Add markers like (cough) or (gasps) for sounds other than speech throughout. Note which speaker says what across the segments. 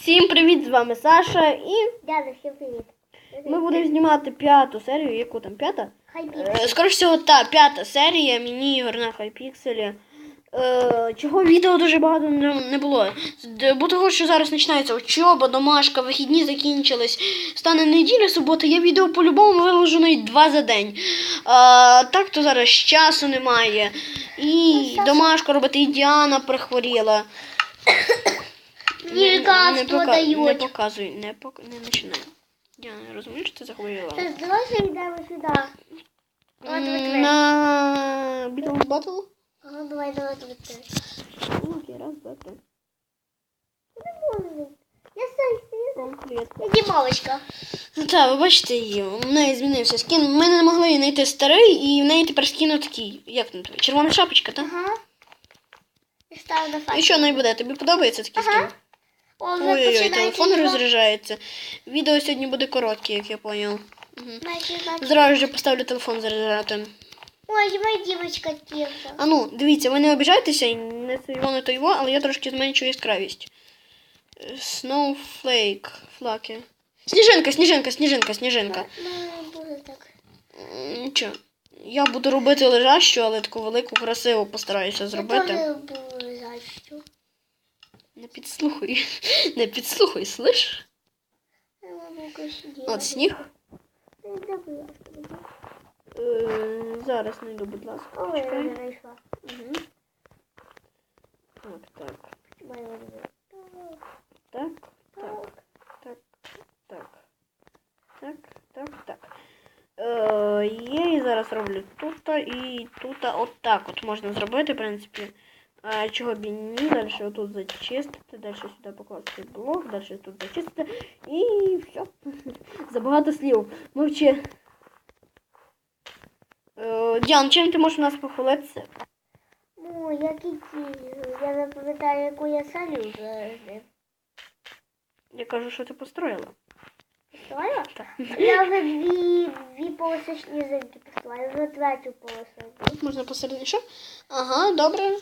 Speaker 1: Всім привіт, з вами Саша, і
Speaker 2: Дядя, всім привіт.
Speaker 1: ми будемо знімати п'яту серію. Яку там п'ята? Е. Скоріше всього, та п'ята серія міні-ігор на хайпікселі. Е, чого відео дуже багато не, не було. З- Бо того, що зараз починається учоба, домашка, вихідні закінчились. Стане неділя, субота, я відео по-любому виложу навіть два за день. А, так то зараз часу немає. І
Speaker 2: Ну,
Speaker 1: домашку робити, і Діана прихворіла.
Speaker 2: Лекарство
Speaker 1: пока-
Speaker 2: дають.
Speaker 1: Не показуй, не, пок... не починай. Діана, розумієш, що ти захворіла?
Speaker 2: Та давай йдемо сюди.
Speaker 1: На Beatles Battle?
Speaker 2: Ага, давай, давай, давай.
Speaker 1: Окей, раз, два, три.
Speaker 2: Я сам
Speaker 1: О, привіт. Ну так, ви бачите її, у неї змінився скін. Ми не могли її знайти старий, і в неї тепер скін такий. Як він тобі? Червона шапочка, так?
Speaker 2: Ага. Я
Speaker 1: І що неї буде? Тобі подобається такий
Speaker 2: Ага.
Speaker 1: скін? Ой-ой-ой, телефон
Speaker 2: відео.
Speaker 1: розряджається. Відео сьогодні буде коротке, як я поняв. Угу. Зразу ж поставлю телефон заряджати.
Speaker 2: Ой, моя дівчинка тихо.
Speaker 1: А ну, дивіться, ви не обіжайтеся, не то його, не то його, але я трошки зменшу яскравість. Snowflake, флаки. Сніжинка, сніжинка, сніжинка, сніжинка.
Speaker 2: Ну, буде так.
Speaker 1: Нічого. Я буду робити лежащу, але таку велику, красиву постараюся
Speaker 2: Я
Speaker 1: зробити. підслухай. (laughs) Не підслухай, слиш?
Speaker 2: Я можу косити.
Speaker 1: От сніг.
Speaker 2: Ти де, будь ласка, будь ласка.
Speaker 1: Е, зараз знайду, будь ласка.
Speaker 2: Ой, я
Speaker 1: Чекай.
Speaker 2: не знайшла.
Speaker 1: Угу. Так, так.
Speaker 2: Моя любов.
Speaker 1: Так, так, так, так. Так, так, так. Е, я і зараз роблю тут і тут. Отак от можна зробити, в принципі. А, чого б і ні, далі отут зачистити, Далі сюди покласти блок, далі тут зачистити і все. (laughs) Забагато слів. Мовчи. Е, Діан, чим ти можеш у нас похвалитися?
Speaker 2: Ну, як і ті. Я не пам'ятаю, яку я салю.
Speaker 1: Я кажу, що ти построїла. Так.
Speaker 2: Я вже дві, дві полоси сніжинки построїла, я вже третю полосу.
Speaker 1: Тут можна посередині що? Ага, добре.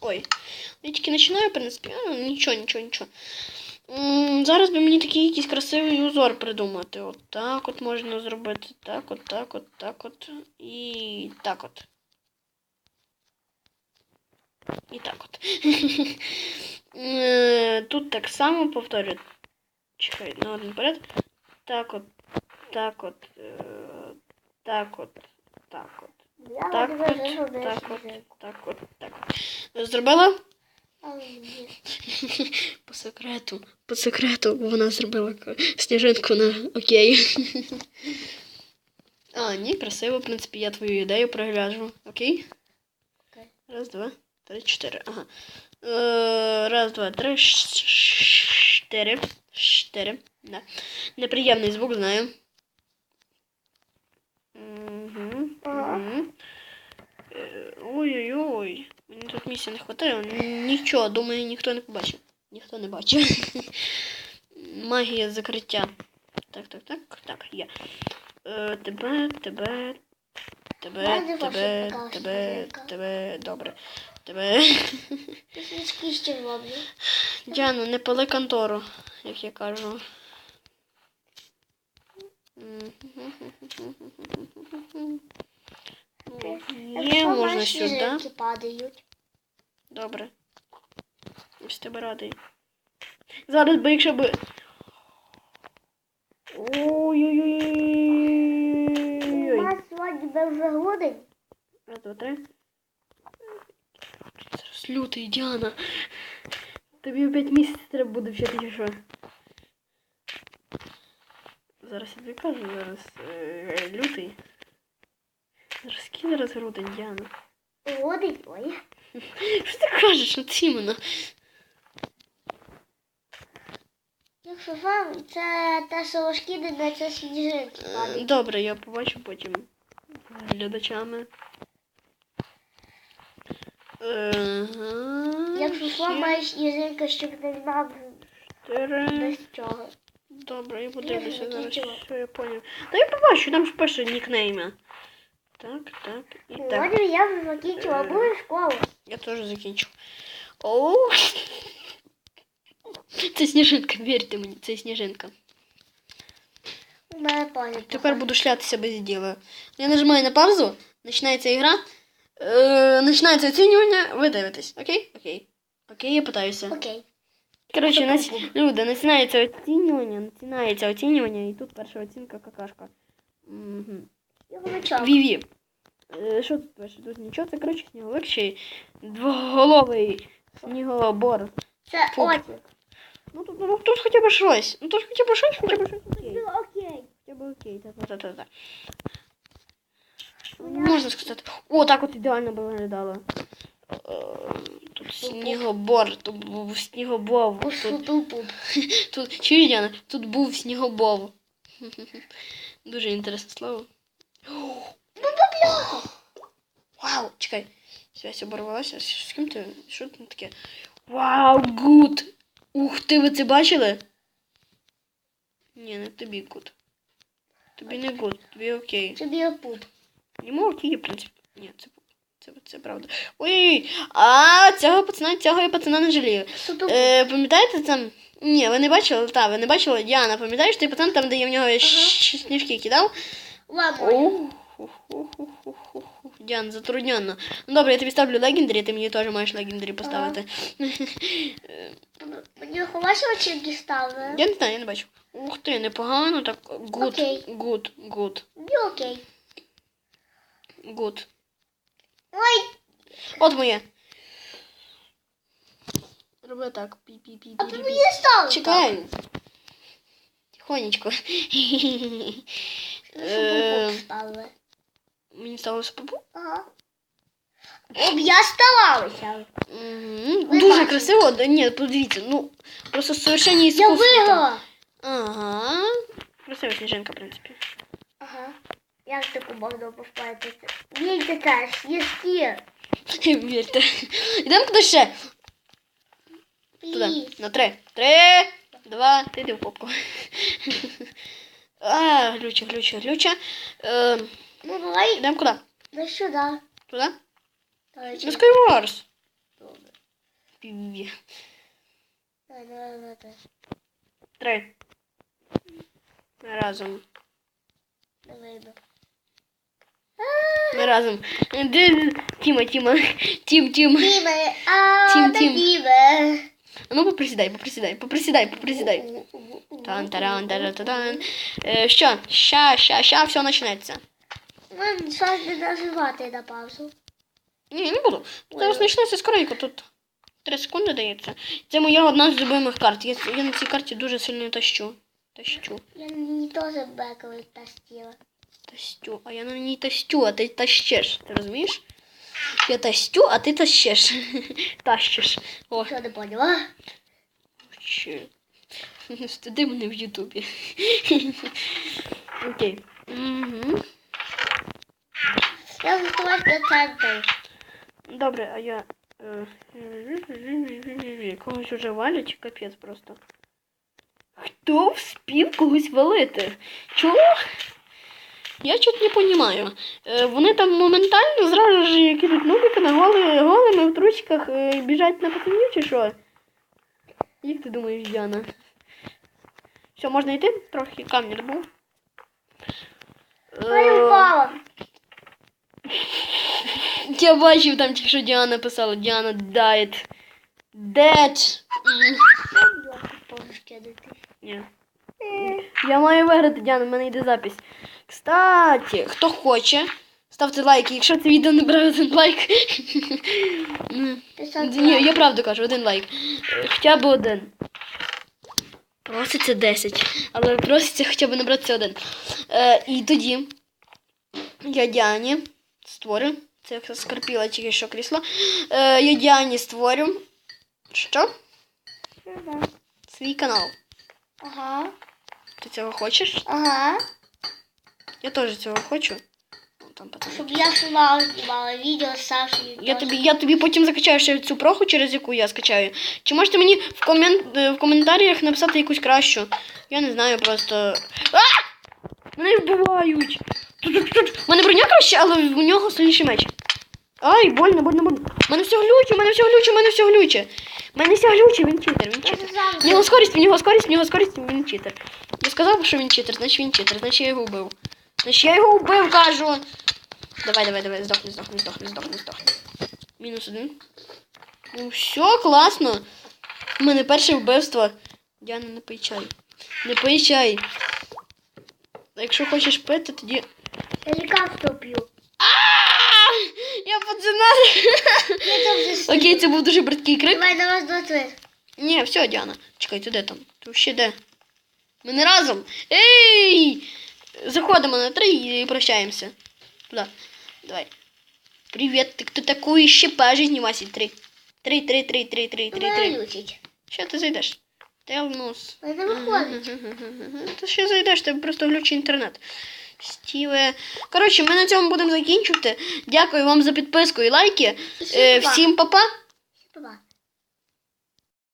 Speaker 1: Ой. Я тільки починаю, в принципі. А, нічого, нічого, нічого. М, Зараз би мені такий якийсь красивий узор придумати. От так от можна зробити. Так, от, так, от, так от. І так от. І так от. (laughs) Е, Тут так само повторю. Чекай, на один поряд. Так от, так от, так от, так от. Так от, так от, так от, так. Зробила? (laughs) По секрету. По секрету вона зробила сніжинку на окей. (laughs) А, ні, красиво, в принципі, я твою ідею прогляджу. Окей?
Speaker 2: Окей.
Speaker 1: Раз, два, три, чотири. Ага. Е, раз, два, три, чотири. Чотири. Да. Неприємний звук, знаю. Угу. Угу. Е, Ой-ой-ой. Мені тут місця не вистачає. Нічого, думаю, ніхто не побачив. Ніхто не бачив. (laughs) Магія закриття. Так, так, так, так, є. Е, тебе, тебе, тебе, тебе, тебе, тебе, добре. Тебе. Діана, не пали контору, як я кажу. Є, можна сюди.
Speaker 2: падають.
Speaker 1: Добре. З тебе радий. Зараз би, якщо би.
Speaker 2: У
Speaker 1: Ой-ой-ой.
Speaker 2: нас сьогодні вже грудень.
Speaker 1: Раз, два, три. Зараз лютий, Діана. Тобі опять місяць треба буде вчити чи що? Зараз я тобі кажу, зараз е, лютий. Зараз який зараз грудень, Діана?
Speaker 2: Грудень, ой.
Speaker 1: Що ти кажеш, от іменно?
Speaker 2: Якщо вам це те, що розкидане, це сніжинки
Speaker 1: Е,
Speaker 2: падають.
Speaker 1: Добре, я побачу потім глядачами. Ага,
Speaker 2: Якщо
Speaker 1: ще
Speaker 2: слабає сніжинка, щоб не знав
Speaker 1: чотири.
Speaker 2: без чого.
Speaker 1: Добре, я
Speaker 2: вже
Speaker 1: подивлюся зараз,
Speaker 2: закінчила.
Speaker 1: що я поняв. Та я побачу, там ж пише нікнейми. Так, так і так.
Speaker 2: Сьогодні я вже закінчила, була школу.
Speaker 1: Я теж закінчу. Оу. Це сніжинка, вірте мені, це сніжинка.
Speaker 2: У мене пам'ять.
Speaker 1: Тепер буду шлятися без діла. Я нажимаю на паузу, починається ігра, е, починається оцінювання, ви дивитесь. Окей? Окей. Окей, я питаюся.
Speaker 2: Окей.
Speaker 1: Коротше, нач... люди, починається оцінювання, починається оцінювання, і тут перша оцінка какашка. Угу. Віві. Е, Що тут пише? Тут нічого, це коротше сніговик ще двоголовий снігобор.
Speaker 2: Це.
Speaker 1: Ну тут, ну, тут хоча б щось. Ну тут хоча б щось, хоча б щось окей.
Speaker 2: Ну, окей.
Speaker 1: Хоча б окей, так, так, так, так. Можна сказати. О, так от ідеально би виглядало. Тут снігобор, тут був снігобов. Тут, (laughs) тут, чуєш, Діана? Тут був снігобов. (laughs) Дуже інтересне слово. (gasps) Вау, чекай. Связь оборвалася. З ким ти? Що там таке? Вау, гуд! Ух ти, ви це бачили? Ні, не тобі гуд. Тобі не гуд, тобі окей.
Speaker 2: Тобі опут.
Speaker 1: Йому окей, в принципі. Ні, це, це, це правда. Ой, а цього пацана, цього я пацана не жалію. Е, пам'ятаєте там? Ні, ви не бачили? Так, ви не бачили? Діана, пам'ятаєш той пацан там, де я в нього сніжки кидав?
Speaker 2: ламою.
Speaker 1: Діан, затрудненно. Ну добре, я тобі ставлю легендарі, ти мені теж маєш легендарі поставити.
Speaker 2: Мені ховашого чи дістали?
Speaker 1: Я не знаю, я не бачу. Ух ти, непогано, так. Гуд, гуд, гуд,
Speaker 2: окей.
Speaker 1: гуд.
Speaker 2: Ой,
Speaker 1: От моє. Роби так.
Speaker 2: а
Speaker 1: Пі-пі-пі-пі-пі.
Speaker 2: ти мені стало.
Speaker 1: Чекай. Тихонечко. Е,
Speaker 2: Ставили.
Speaker 1: Мені сталося попу.
Speaker 2: Ага. Об я ставалася.
Speaker 1: Мгм.
Speaker 2: Ви
Speaker 1: Дуже
Speaker 2: бачите?
Speaker 1: красиво. Да, ні, подивіться, ну просто совершенно
Speaker 2: Я
Speaker 1: іскусство.
Speaker 2: виграла.
Speaker 1: Ага. Красива сніжинка, в принципі.
Speaker 2: Ага. Як таку можна поспати? Війте теж, є стір. (laughs)
Speaker 1: Вірте. Йдемо куди ще? Туди. На три. Три, два, ти йди в попку. (laughs) А, глюча, глюча, глюча. Е,
Speaker 2: Ну давай,
Speaker 1: йдемо куди?
Speaker 2: на сюди.
Speaker 1: Туди?
Speaker 2: Давай,
Speaker 1: На Skywars.
Speaker 2: Добре.
Speaker 1: Піві.
Speaker 2: Давай, давай, давай, давай.
Speaker 1: Три. Разом.
Speaker 2: Не видно.
Speaker 1: Ми разом. Тіма, Тіма. Тім, Тім. Тім, тім. Ну поприсідай, поприсідай, поприсідай, поприсідай. Тан таран таран таран. Е, Що? Ща, ща, ща, все почнеться.
Speaker 2: Мам, щось не наживати на паузу.
Speaker 1: Ні, не буду. Зараз почнеться скоренько, тут 3 секунди дається. Це моя одна з любимих карт. Я, я на цій карті дуже сильно тащу. Тащу.
Speaker 2: Я мені теж бековий тастіла.
Speaker 1: Тастю. А я на ній а ти тащиш. Ти розумієш? Я тастю, а ти тащиш. (laughs) Тащиш. О,
Speaker 2: Що не поняла?
Speaker 1: Чи... (laughs) Стиди мене в Ютубі. (laughs) Окей. Угу.
Speaker 2: Я готуваюсь до центру.
Speaker 1: Добре, а я. е, Когось уже валять, капець просто. Хто вспів когось валити? Чого? Я чуть не розумію. Вони там моментально зразу ж як ідуть нубики на голи, голими в трусиках е, біжать на пацанів чи що? Як ти думаєш, Діана? Все, можна йти? Трохи Е,
Speaker 2: впала. (laughs)
Speaker 1: Я бачив там тільки що Діана писала. Діана died. Dead. М,
Speaker 2: Помощь кидати.
Speaker 1: Ні. Я маю виграти, Діана, в мене йде запись. Кстати, хто хоче, ставте лайки. Якщо це відео набирає один лайк. Ні, я правду кажу, один лайк. Хоча б один. Проситься 10. Але проситься хоча б набратися один. Е, і тоді я Діані створю. Це як скорпіла тільки що крісло. Е, я Діані створю. Що? Свій канал.
Speaker 2: Ага.
Speaker 1: Ти цього хочеш?
Speaker 2: Ага.
Speaker 1: Я теж цього хочу. Там пацани.
Speaker 2: Щоб я сама знімала відео з Сашею.
Speaker 1: Я тобі, я тобі потім закачаю ще цю проху, через яку я скачаю. Чи можете мені в, комент, е, в коментарях написати якусь кращу? Я не знаю просто. А! Мене вбивають! У мене броня краще, але у нього сильніший меч. Ай, больно, больно, больно. У мене все глюче, у мене все глюче, у мене все глюче. У мене все глюче, він читер, він читер. В нього скорість, в нього скорість, в нього скорість, він читер. Я сказав, що він читер, значить він читер, значить я його вбив. Значить я його вбив, кажу. Давай, давай, давай, здохни, здохни, здохни, здохни, здохни. Мінус один. Ну все, класно. У мене перше вбивство. Діана, не пий чай. Не пий чай. А Якщо хочеш пити, тоді.
Speaker 2: Я лекарство п'ю.
Speaker 1: Я пацана. Окей, це був дуже бридкий крик.
Speaker 2: Давай, давай, три.
Speaker 1: Ні, все, Діана. Чекай, ти де там? Ти ще де? Ми не разом. Ей! Заходимо на три і прощаємося. Туди. Давай. Привіт, ти хто такий ще по жизни Васі? Три. Три, три, три, три, три, три, три. Що ти зайдеш? Телнус. Ти ще зайдеш, тебе просто глючий інтернет. Стіве. Коротше, ми на цьому будемо закінчувати. Дякую вам за підписку і лайки. Е,
Speaker 2: па-па.
Speaker 1: всім па-па.
Speaker 2: Па-па.